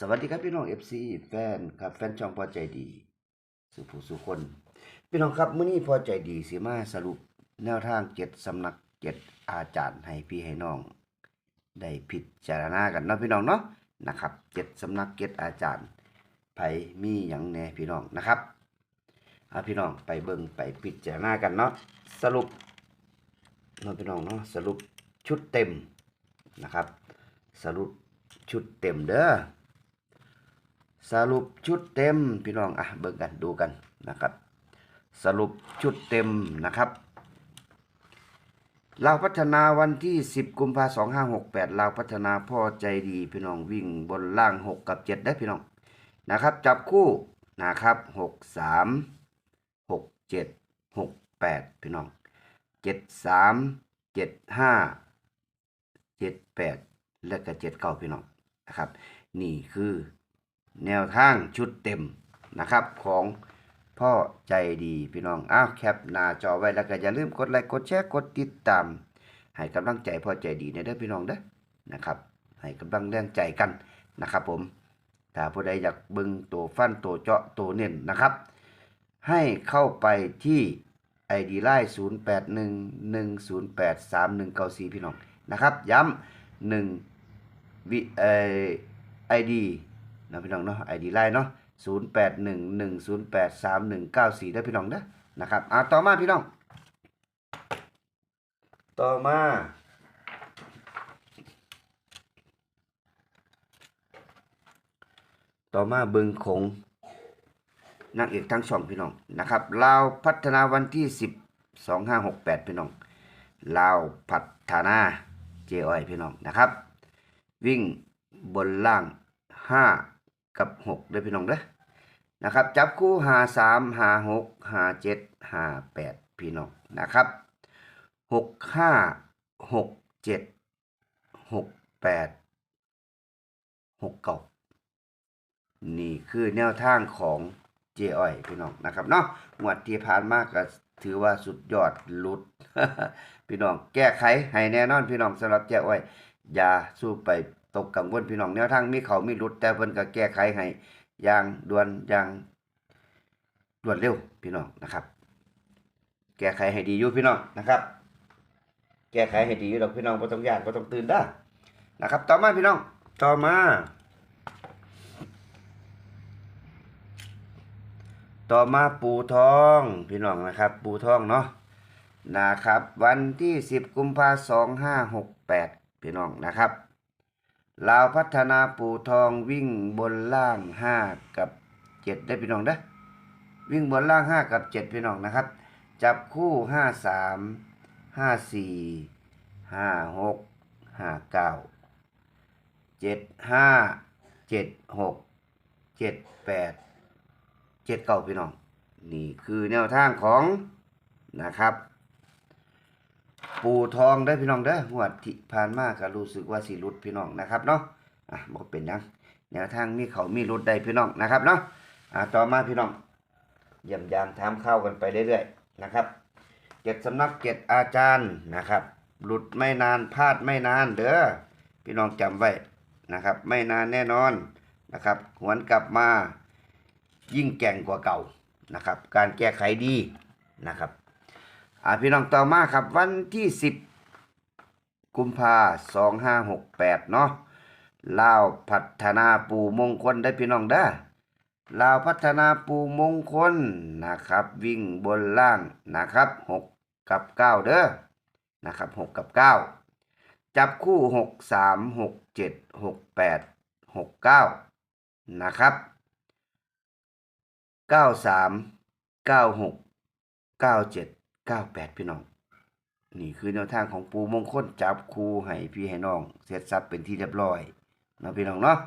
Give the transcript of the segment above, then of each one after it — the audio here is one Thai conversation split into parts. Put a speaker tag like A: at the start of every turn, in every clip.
A: สวัสดีครับพี่น้อง FC แฟนครับแฟนช่องพอใจดี สุผู้สุคน พี่น้องครับมื้อนี้พอใจดีสิมาสรุปแนวทางเจ็ดสำนักเจ็ดอาจารย์ให้พี่ให้น้อง ได้พิจารณากันเนาะพี่น้องเนาะนะครับเจ็ดสำนักเจ็ดอาจารย์ไผมีหยังแน่พี่น้องนะครับเอาพี่น้องไปเบิ่งไปพิจารณากันเนาะสรุปเนาะพี่น้องเนาะสรุปชุดเต็มนะครับ สรุปชุดเต็มเด้อ สรุปชุดเต็มพี่น้องอะเบิ่งกันดูกันนะครับ สรุปชุดเต็มนะครับลาวพัฒนาวันที่ 10 กุมภาพันธ์2568ลาวพัฒนาพ่อใจดีพี่น้องวิ่งบนล่าง 6 กับ 7 ได้พี่น้องนะครับ จับคู่นะครับ6 3 6 7 6 8พี่น้อง7 3 7 5 7 8และก็7 9พี่น้องนะครับ นี่คือ แนวทางชุดเต็มนะครับของพ่อใจดีพี่น้อง อ้าวแคปหน้าจอไว้แล้วก็อย่าลืมกดไลค์กดแชร์กดติดตาม ให้กำลังใจพ่อใจดีในเด้อพี่น้องเด้อนะครับให้กำลังแรงใจกันนะครับ ผมถ้าผู้ใดอยากบึงตัวฟันตัวเจาะตัวเน้นนะครับ ให้เข้าไปที่ ID ไลน์0 8 1 1 0 8 3 1 9 4พี่น้องนะครับ ย้ำ1วิเอ่อ ID นะพี่น้องเนาะ ID ไลน์เนาะ0 8 1 1 0 8 3 1 9 4ได้อพี่น้องเด้อนะครับอ่าต่อมาพี่น้อง ต่อมาต่อมาเบิงคงนางเอกทั้งสองพี่น้องนะครับลาวพัฒนาวันที่10 2568พี่น้องลาวพัฒนาเจอ้อยพี่น้องนะครับ วิ่งบนล่าง5 กับ6ด้วยพี่น้องเด้อนะครับ จับคู่หา3หา6หา7หา8พี่น้องนะครับ6 5 6 7 6 8 6เก้านี่คือแนวทางของเจอ้อยพี่น้องนะครับเนาะงวดที่ผ่านมาก็ถือว่าสุดยอดลุด พี่น้องแก้ไขให้แน่นอนพี่น้องสำหรับเจอ้อย อย่าสู้ไป ตกกังวลพี่น้องแนวทางมีเขามีหลุดแต่เพิ่นก็แก้ไขให้อย่างด่วนอย่างรวดเร็วพี่น้องนะครับ แก้ไขให้ดีอยู่พี่น้องนะครับ แก้ไขให้ดีอยู่ดอกพี่น้องบ่ต้องยานบ่ต้องตื่นเด้นะครับ ต่อมาพี่น้อง ต่อมา ต่อมาปูทองพี่น้องนะครับ ปูทองเนาะนะครับ วันที่ 10 กุมภาพันธ์2568พี่น้องนะครับ ลาวพัฒนาปูทองวิ่งบนล่าง5กับ7ได้พี่น้องเด้อวิ่งบนล่าง5กับ7พี่น้องนะครับ จับคู่53 54 56 59 75 76 78เจ็ดเก้าพี่น้อง นี่คือแนวทางของนะครับ ปูทองได้พี่น้องเด้อหวดที่ผ่านมาก็รู้สึกว่าสิรุดพี่น้องนะครับเนาะอะบ่เป็นยังแนวทางมีเขามีรุดได้พี่น้องนะครับเนาะอะต่อมาพี่น้องเยี่ยมยามถามข้าวกันไปเรื่อยๆนะครับเจ็ดสำนักเจ็ดอาจารย์นะครับ หลุดไม่นานพลาดไม่นานเด้อพี่น้องจำไว้นะครับ ไม่นานแน่นอนนะครับหวนกลับมายิ่งแก่งกว่าเก่านะครับ การแก้ไขดีนะครับ อ่าพี่น้องต่อมาครับวันที่10กุมภาสองห้าหกแปดเนาะลาวพัฒนาปูมงคลได้พี่น้องเด้อลาวพัฒนาปูมงคลนะครับ วิ่งบนล่างนะครับหกกับเก้าเด้อนะครับหกกับเก้าจับคู่หกสามหกเจ็ดหกแปดหกเก้านะครับเก้าสามเก้าหกเก้าเจ็ด เก้าแปดพี่น้อง นี่คือแนวทางของปูมงคลจับคูให้พี่ให้น้อง เสร็จสับเป็นที่เรียบร้อยนะพี่น้องเนาะ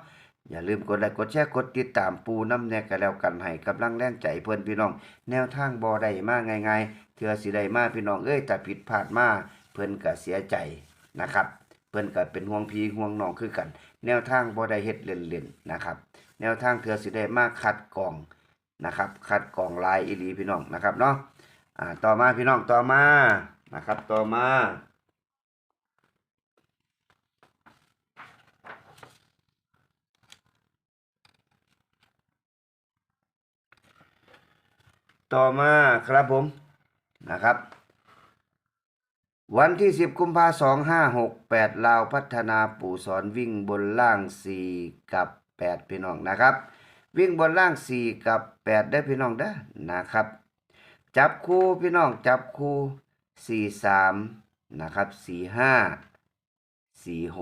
A: อย่าลืมกดไลค์กดแชร์กดติดตามปูน้ำแนกกันแล้วกันให้กำลังแรงใจเพื่อนพี่น้อง แนวทางบอได้มากง่ายๆเถื่อสิได้มากพี่น้องเอ้ยแต่ผิดพลาดมาเพื่อนก็เสียใจนะครับ เพื่อนก็เป็นห่วงพี่ห่วงน้องคือกัน แนวทางบอได้เฮ็ดเล่นๆนะครับ แนวทางเถื่อสิได้มาคัดกรองนะครับคัดกรองลายอีหลีพี่น้องนะครับเนาะ อ่าต่อมาพี่น้องต่อมานะครับต่อมาต่อมาครับผมนะครับ วันที่ 10 กุมภาสองห้าหกแปดลาวพัฒนาปู่สอนวิ่งบนล่าง 4 กับ 8 พี่น้องนะครับ วิ่งบนล่าง 4 กับ 8 ได้พี่น้องได้นะครับ จับคู่พี่น้องจับคู่4 3นะครับ4 5 4 6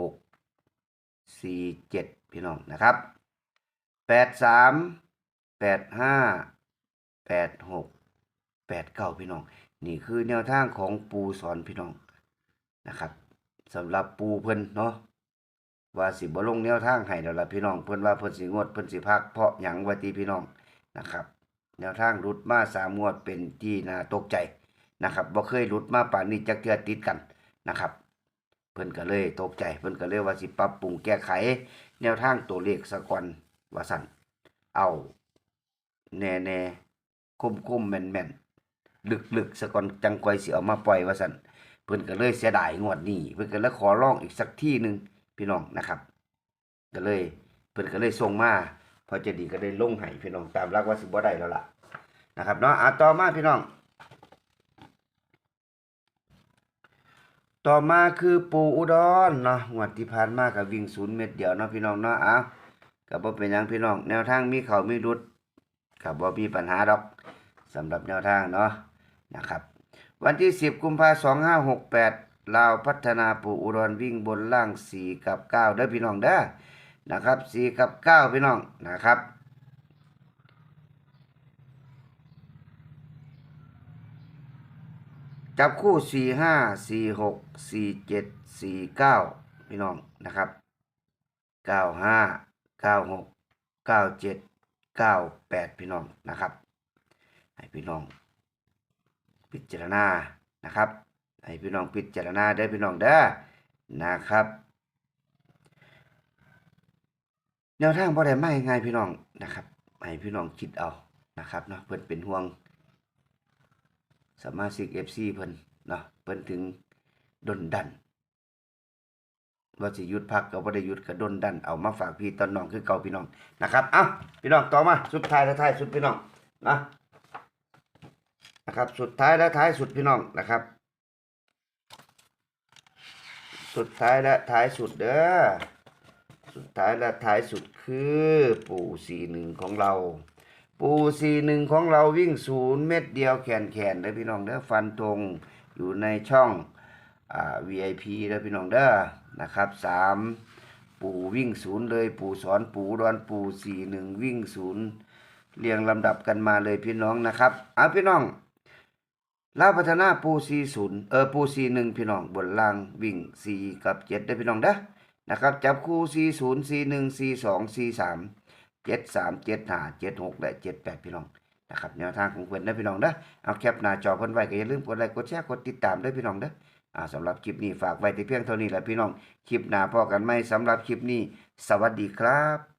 A: 4 7พี่น้องนะครับ8 3 8 5 8 6 8 9พี่น้อง นี่คือแนวทางของปูสอนพี่น้องนะครับสำหรับปูเพิ่นเนาะว่าสิบ่ลงแนวทางให้แล้วล่ะพี่น้องเพิ่นว่าเพิ่นสิงวดเพิ่นสิพักเพราะหยังว่าติพี่น้องนะครับ แนวทางหลุดมาสามงวดเป็นที่น่าตกใจนะครับบ่เคยหลุดมาป่านนี้จักเทือติดกันนะครับ เพิ่นก็เลยตกใจ เพิ่นก็เลยว่าสิปรับปรุงแก้ไข แนวทางตัวเลขสะกอนว่าสั่นเอาแน่ๆคมๆแม่นๆลึกๆสะกอนจังกอยสิเอามาปล่อยว่าซั่นเพิ่นก็เลยเสียดายงวดนี้เพิ่นก็เลยขอร้องอีกสักที่หนึ่งพี่น้องนะครับ ก็เลยเพิ่นก็เลยส่งมา พอจะดีก็ได้ลงให้พี่น้องตามรักว่าสิบ่ได้แล้วล่ะนะครับเนาะอะต่อมาพี่น้อง ต่อมาคือปูอุดรเนาะงวดที่ผ่านมาก็วิ่งศูนย์เม็ดเดียวเนาะพี่น้องเนาะอะก็บ่เป็นยังพี่น้อง แนวทางมีเขามีรุดก็บ่มีปัญหาดอกสำหรับแนวทางเนาะนะครับ วันที่ 10 กุมภาพันธ์2568ลาวพัฒนาปูอุดรวิ่งบนล่าง 4 กับ 9 เด้อพี่น้องเด้อ นะครับ4กับ9พี่น้องนะครับจับคู่4 5 4 6 4 7 4 9พี่น้องนะครับ9 5 9 6 9 7 9 8พี่น้องนะครับ ให้พี่น้อง พิจารณานะครับ ให้พี่น้องพิจารณาได้พี่น้องเด้อนะครับ แนวทางบ่ได้มาง่ายพี่น้องนะครับให้พี่น้องคิดเอานะครับเนาะเพิ่นเป็นห่วง สมาชิก FC เพิ่นเนาะเพิ่นถึงดนดันว่าสิยุดพักก็บ่ได้หยุดก็ดนดันเอามาฝากพี่ตอนน้องคือเก่าพี่น้องนะครับเอ้าพี่น้องต่อมาสุดท้ายและท้ายสุดพี่น้องนะนะครับ สุดท้ายและท้ายสุดพี่น้องนะครับ สุดท้ายและท้ายสุดเด้อ สุดท้ายและท้ายสุดคือปูสี่หนึ่งของเรา ปูสี่หนึ่งของเราวิ่งศูนย์เม็ดเดียวแขนแขนเด้อพี่น้องเด้อฟันธงอยู่ในช่องอ่า VIP เด้อพี่น้องเด้อนะครับสามปู่วิ่งศูนย์เลยปู่สอนปู่ดอนปู่สี่หนึ่งวิ่งศูนย์เรียงลำดับกันมาเลยพี่น้องนะครับเอาพี่น้องลาพัฒนาปูซีศูนย์เออปูซีหนึ่งพี่น้องบนล่างวิ่งสี่กับเจ็ดได้พี่น้องเด้อ นะครับจับคู่ซีศูนย์ซีหนึ่งซีสองซีสามเจ็ดสามเจ็ดห้าเจ็ดหกและเจ็ดแปดพี่น้องนะครับแนวทางของเพื่อนได้พี่น้องเด้อเอาแคปหน้าจอเพิ่นไว้ก็อย่าลืมกดไลค์กดแชร์กดติดตามด้วยพี่น้องเด้ออ่าสำหรับคลิปนี้ฝากไว้แต่เพียงเท่านี้แหละพี่น้องคลิปหน้าพอกันไหมสำหรับคลิปนี้ สวัสดีครับ